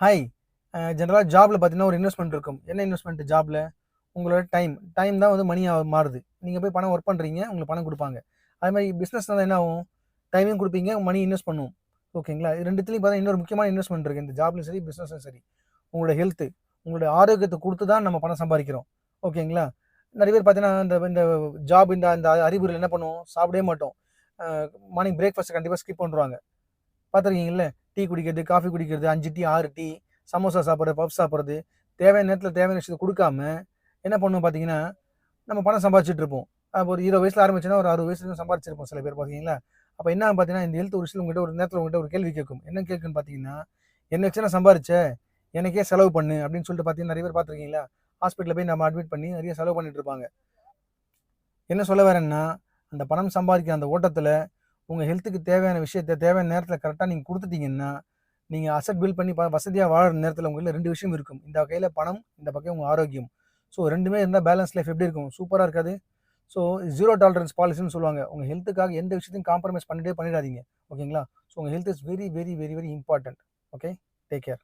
Hi ஜென்ரலாக ஜாபில் பார்த்தீங்கன்னா ஒரு இன்வெஸ்ட்மெண்ட் இருக்கும். என்ன இன்வெஸ்ட்மெண்ட் ஜாபில் உங்களோட டைம் டைம் தான் வந்து மணியாக மாறுது. நீங்கள் போய் பணம் ஒர்க் பண்ணுறீங்க உங்களுக்கு பணம் கொடுப்பாங்க. அது மாதிரி பிஸ்னஸ்னால் என்ன ஆகும்? டைமையும் கொடுப்பீங்க மணி இன்வெஸ்ட் பண்ணுவோம் ஓகேங்களா இது ரெண்டுத்துலையும் பார்த்தா இன்னொரு முக்கியமான இன்வெஸ்ட்மெண்ட் இருக்குது இந்த ஜாப்லையும் சரி பிஸ்னஸும் சரி. உங்களோட ஹெல்த்து உங்களோட ஆரோக்கியத்தை கொடுத்து தான் நம்ம பணம் சம்பாதிக்கிறோம். ஓகேங்களா நிறைய பேர் பார்த்தீங்கன்னா இந்த இந்த ஜாப் இந்த அந்த அறிகுறியில் என்ன பண்ணுவோம்? சாப்பிடவே மாட்டோம். மார்னிங் பிரேக்ஃபாஸ்ட் கண்டிப்பாக ஸ்கிப் பண்ணுறாங்க பார்த்துருக்கீங்களே டீ குடிக்கிறது காஃபி குடிக்கிறது அஞ்சு டீ ஆறு டீ சமோசா சாப்பிட்றது பப் சாப்பிட்றது தேவையான நேரத்தில் தேவையான விஷயத்தை கொடுக்காம என்ன பண்ணுவோம் பார்த்தீங்கன்னா நம்ம பணம் சம்பாதிச்சுட்டு இருப்போம். அப்போ ஒரு இருபது வயசில் ஆரம்பிச்சுன்னா ஒரு அறுபது வயசுல சம்பாதிச்சிருப்போம் சில பேர் பார்த்தீங்களா? அப்போ என்ன பார்த்தீங்கன்னா இந்த ஹெல்த் ஒரு விஷயம் உங்கள்கிட்ட ஒரு நேரத்தில் உங்கள்கிட்ட ஒரு கேள்வி கேட்கும். என்ன கேட்குன்னு பார்த்தீங்கன்னா என்ன வச்சு நான் சம்பாரிச்ச? எனக்கே செலவு பண்ணு அப்படின்னு சொல்லிட்டு பார்த்தீங்கன்னா நிறைய பேர் பார்த்துருக்கீங்களா? ஹாஸ்பிட்டலில் போய் நம்ம அட்மிட் பண்ணி நிறைய செலவு பண்ணிட்டு இருப்பாங்க. என்ன சொல்ல வரேன்னா அந்த பணம் சம்பாதிக்கிற அந்த ஓட்டத்தில் உங்கள் ஹெல்த்துக்கு தேவையான விஷயத்தை தேவையான நேரத்தில் கரெக்டாக நீங்கள் கொடுத்துட்டீங்கன்னா நீங்கள் அசட் பில்ட் பண்ணி வசதியாக வாழ்கிற நேரத்தில் உங்கள் ரெண்டு விஷயம் இருக்கும். இந்த கையில் பணம் இந்த பக்கம் உங்கள் ஆரோக்கியம். ஸோ ரெண்டுமே இருந்தால் பேலன்ஸ் லைஃப் எப்படி இருக்கும்? சூப்பராக இருக்காது. ஸோ ஜீரோ டாலரன்ஸ் பாலிசின்னு சொல்லுவாங்க. உங்கள் ஹெல்த்துக்காக எந்த விஷயத்தையும் காம்ப்ரமைஸ் பண்ணிட்டே பண்ணிடாதீங்க. ஓகேங்களா ஸோ உங்கள் health is very very very very important okay take care